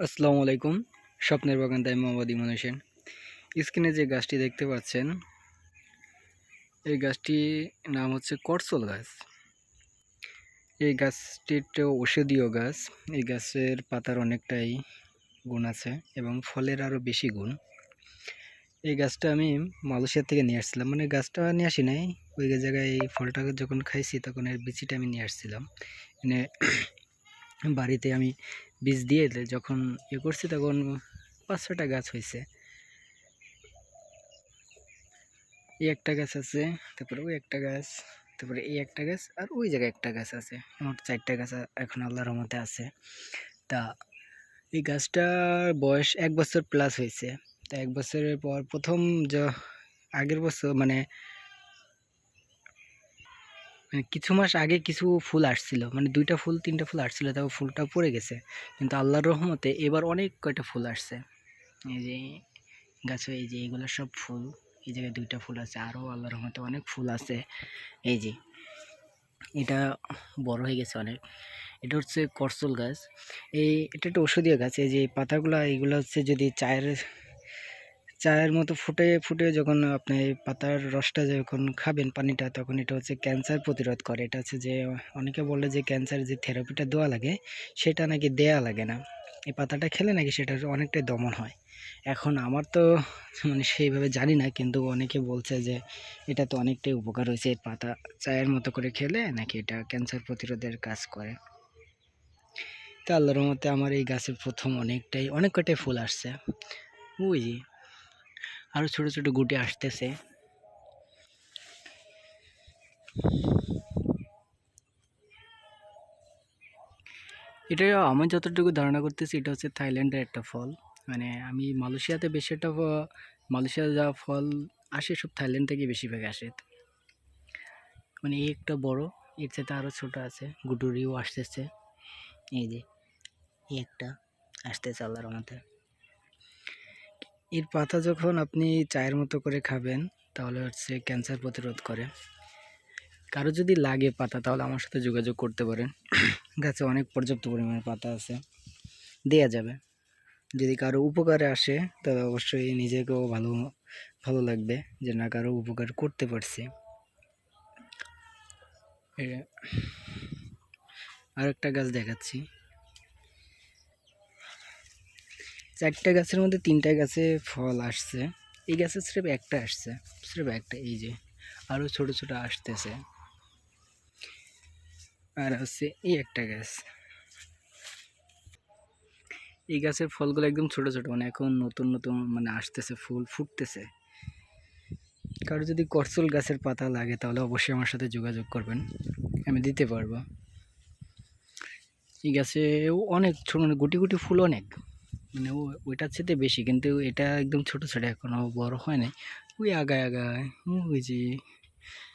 আসসালামু আলাইকুম, স্বপ্নের বাগান তাই মোহাম্মদ ইমান হোসেন। স্ক্রিনে যে গাছটি দেখতে পাচ্ছেন, এই গাছটির নাম হচ্ছে করসল গাছ। এই গাছটি একটা ঔষধীয় গাছ, এই গাছের পাতার অনেকটাই গুণ আছে এবং ফলের আরও বেশি গুণ। এই গাছটা আমি মালয়েশিয়া থেকে নিয়ে আসছিলাম মানে গাছটা নিয়ে আসি নাই, ওই জায়গায় এই ফলটা যখন খাইছি তখন এর বিচিটা আমি নিয়ে আসছিলাম। এনে বাড়িতে আমি বীজ দিয়ে যখন ইয়ে করছি তখন পাঁচ ছটা গাছ হয়েছে। এই একটা গাছ আছে, তারপরে ওই একটা গাছ, তারপরে এই একটা গাছ আর ওই জায়গায় একটা গাছ আছে। আমার চারটা গাছ এখন আল্লাহর রহমতে আছে। তা এই গাছটার বয়স এক বছর প্লাস হয়েছে। তা এক বছরের পর প্রথম যে আগের বছর মানে মানে কিছু মাস আগে কিছু ফুল আসছিল। মানে দুইটা ফুল, তিনটা ফুল আসছিল তাও ফুলটা পড়ে গেছে। কিন্তু আল্লাহর রহমতে এবার অনেক কয়টা ফুল আসছে। এই যে গাছে এই যে এগুলো সব ফুল, এই জায়গায় দুইটা ফুল আছে আরও আল্লাহর রহমতে অনেক ফুল আছে। এই যে এটা বড় হয়ে গেছে অনেক। এটা হচ্ছে করসল গাছ। এই, এটা একটা ওষুধীয় গাছ। এই যে পাতাগুলো এইগুলো হচ্ছে যদি চায়ের চায়ের মতো ফুটে ফুটে যখন আপনি পাতার রসটা যখন খাবেন পানিটা, তখন এটা হচ্ছে ক্যান্সার প্রতিরোধ করে। এটা হচ্ছে যে, অনেকে বলে যে ক্যান্সার যে থেরাপিটা দেওয়া লাগে, সেটা নাকি দেয়া লাগে না। এই পাতাটা খেলে নাকি সেটা অনেকটাই দমন হয়। এখন আমার তো মানে সেইভাবে জানি না, কিন্তু অনেকে বলছে যে, এটা তো অনেকটাই উপকার হয়েছে এই পাতা চায়ের মতো করে খেলে নাকি এটা ক্যান্সার প্রতিরোধের কাজ করে। তা আল্লাহর মতে আমার এই গাছের প্রথম অনেকটাই, অনেক কটাই ফুল আসছে। ওই আরও ছোট ছোট গুটি আসতেছে। এটা আমি যতটুকু ধারণা করতেছি, এটা হচ্ছে থাইল্যান্ডের একটা ফল। মানে আমি মালয়েশিয়াতে বেশি একটা ফ- মালয়েশিয়া যা ফল আসে, সব থাইল্যান্ড থেকে বেশিরভাগ আসে। মানে এই একটা বড়, এর সাথে আরও ছোট আছে, গুটুরিও আসতেছে। এই যে, এই একটা আসতেছে আল্লাহর মধ্যে এর পাতা যখন আপনি চায়ের মতো করে খাবেন, তাহলে হচ্ছে ক্যান্সার প্রতিরোধ করে। কারও যদি লাগে পাতা, তাহলে আমার সাথে যোগাযোগ করতে পারেন। গাছে অনেক পর্যাপ্ত পরিমাণে পাতা আছে। দেয়া যাবে। যদি কারও উপকারে আসে, তবে অবশ্যই নিজেকেও ভালো ভালো লাগবে যে না কারও উপকার করতে পারছি। এ- আর একটা গাছ দেখাচ্ছি। চারটা গাছের মধ্যে তিনটা গাছে ফল আসছে। এই গাছে স্রেফ একটা আসছে, স্রেফ একটা, এই যে আরও ছোট ছোট আসতেছে। আর হচ্ছে এই একটা গাছ। এই গাছের ফলগুলো একদম ছোট ছোট মানে এখন নতুন নতুন মানে আসতেছে, ফুল ফুটতেছে। কারও যদি করচল গাছের পাতা লাগে, তাহলে অবশ্যই আমার সাথে যোগাযোগ করবেন, আমি দিতে পারব। এই গাছেও অনেক ছোট মানে গুটি গুটি ফুল অনেক। মানে ওইটার চেয়ে বেশি, কিন্তু এটা একদম ছোট ছোট এখনও বড় হয় নাই। ওই আগায় আগায় ওই যে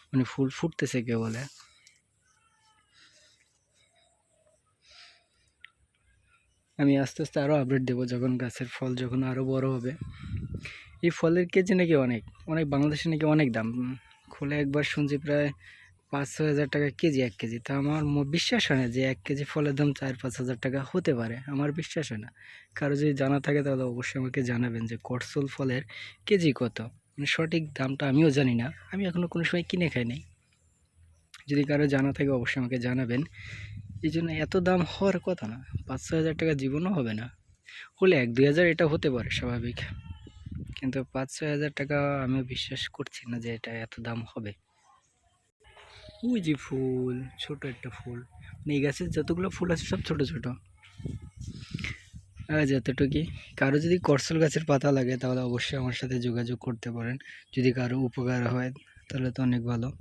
মানে ফুল, ফুটতেছে কে বলে। আমি আস্তে আস্তে আরও আপডেট দেবো যখন গাছের ফল যখন আরও বড় হবে। এই ফলের কেজি নাকি অনেক অনেক, বাংলাদেশে নাকি অনেক দাম। খুলে একবার শুনছি প্রায় পাঁচ ছ হাজার টাকা কেজি, এক কেজি। তা আমার বিশ্বাস হয় না যে এক কেজি ফলের দাম চার পাঁচ হাজার টাকা হতে পারে। আমার বিশ্বাস হয় না। কারও যদি জানা থাকে তাহলে অবশ্যই আমাকে জানাবেন যে করসল ফলের কেজি কত। মানে সঠিক দামটা আমিও জানি না। আমি এখনও কোনো সময় কিনে খাই নাই। যদি কারও জানা থাকে অবশ্যই আমাকে জানাবেন। এই জন্য এত দাম হওয়ার কথা না। পাঁচ ছ হাজার টাকা জীবনও হবে না। হলে এক, দুই হাজার এটা হতে পারে, স্বাভাবিক। কিন্তু পাঁচ ছয় হাজার টাকা আমিও বিশ্বাস করছি না যে এটা এত দাম হবে। ওই যে ফুল, ছোট একটা ফুল। মানে এই গাছের যতগুলো ফুল আছে সব ছোট ছোট। আর যতটুকুই। কারও যদি করসল গাছের পাতা লাগে, তাহলে অবশ্যই আমার সাথে যোগাযোগ করতে পারেন। যদি কারও উপকার হয়, তাহলে তো অনেক ভালো।